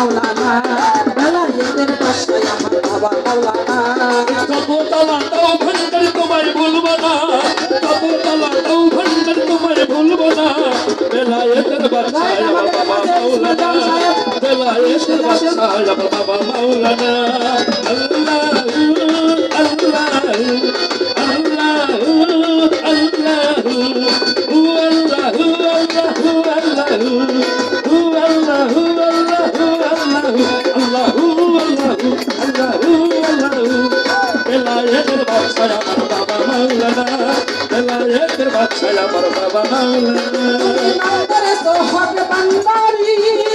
মাওলানা বেলায়েতের বাসায় আমার বাবা মাওলানা। কবুতলা তাও ভন্ডার তোমায় ভুলবো না। কবুতলা তাও ভন্ডার তোমায় ভুলবো না। বেলায়েতের বাদশাহ আমার বাবা মাওলানা। বেলায়েতের বাদশাহ আমার বাবা মাওলানা। আল্লাহ আল্লাহ। মাওলানা বেলায়েতের বাদশাহ আমার বাবা মাওলানা নম্বরে তো হক বান্দারি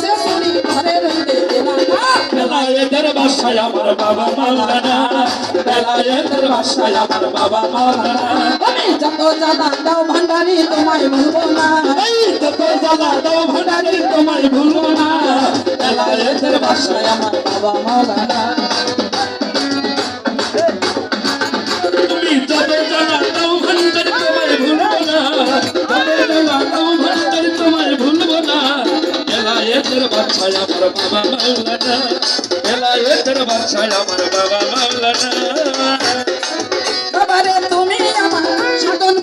সে চুরি ঘরে রইতে দিলাম না বেলায়েতের বাসায় আমার বাবা মাওলানা বেলায়েতের বাসায় আমার বাবা মাওলানা। আমি যত জাদা দাও ভান্ডারি তোমায় ভুলবো না। এই যত জ্বালা দাও ভান্ডারি তোমায় ভুলবো না। বেলায়েতের বাসায় আমার বাবা মাওলানা। বেলায়েতের বাদশাহ আমার বাবা মাওলানা। বেলায়েতের বাদশাহ আমার বাবা মাওলানা। বাবারে তুমি আমার সাধন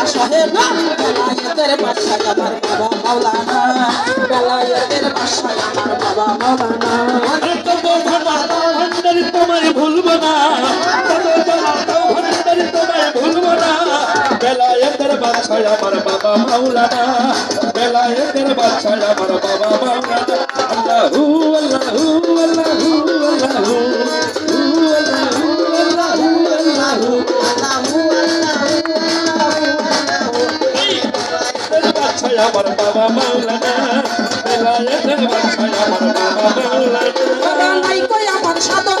বাসায় বাসায় তোমায় ভুলবো না ভুলবো না বেলায়েতের বাদশাহ আমার বাবা মাওলানা বেলায়েতের আমার বাবা মাওলানা আল্লাহু আল্লাহু আল্লাহু আল্লাহু বাদশাহ আমার বাবা মাওলানা নাই কই আমার সাধন